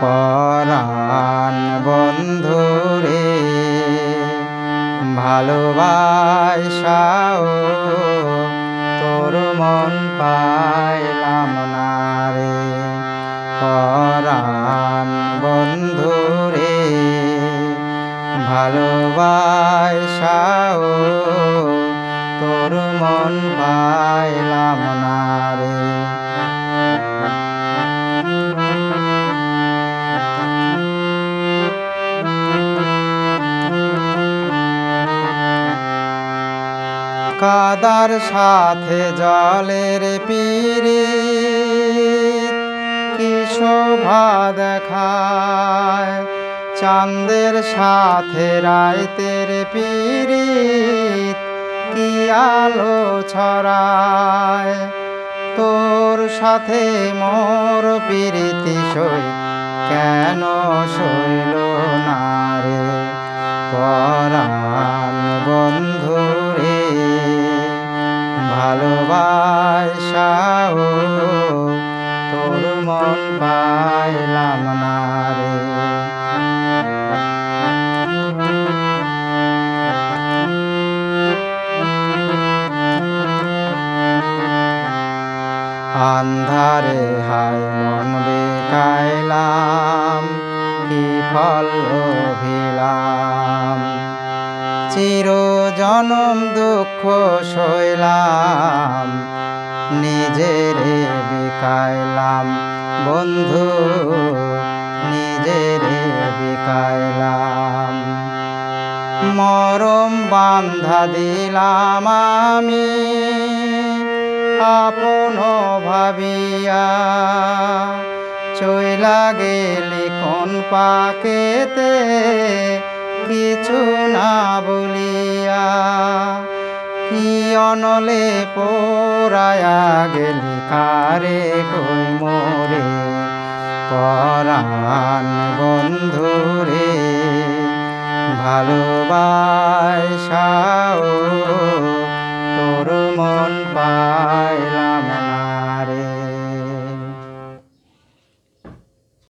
পরাণ বন্ধুরে ভালোবাসাও তোর মন পাইলাম না রে পরাণ বন্ধুরে ভালোবাসাও তোর মন পাইলাম কাদার সাথে জলের পিড়ি কি শোভা দেখায়? চাঁদের সাথে রাইতের পিড়ি কি আলো ছড়ায়? তোর সাথে মোর পিরিতি সই কেন সইল না রে? পরাণ ভালোবাসাও তোর মন পাইলাম না রে। আন্ধারে হাই মন বেকাইলাম কি ফল ভিলাম চির জনম দুঃখ সইলাম, নিজের বিকাইলাম। বন্ধু, নিজের বিকাইলাম। মরম বান্ধা দিলাম আমি, আপন ভাবিয়া। চইলা গেলি কোন পাকেতে কিছু না বলিয়া কি অনলে পোড়ায়া গেলি? কারে কই মোরে? পরাণ বন্ধুরে ভালোবাস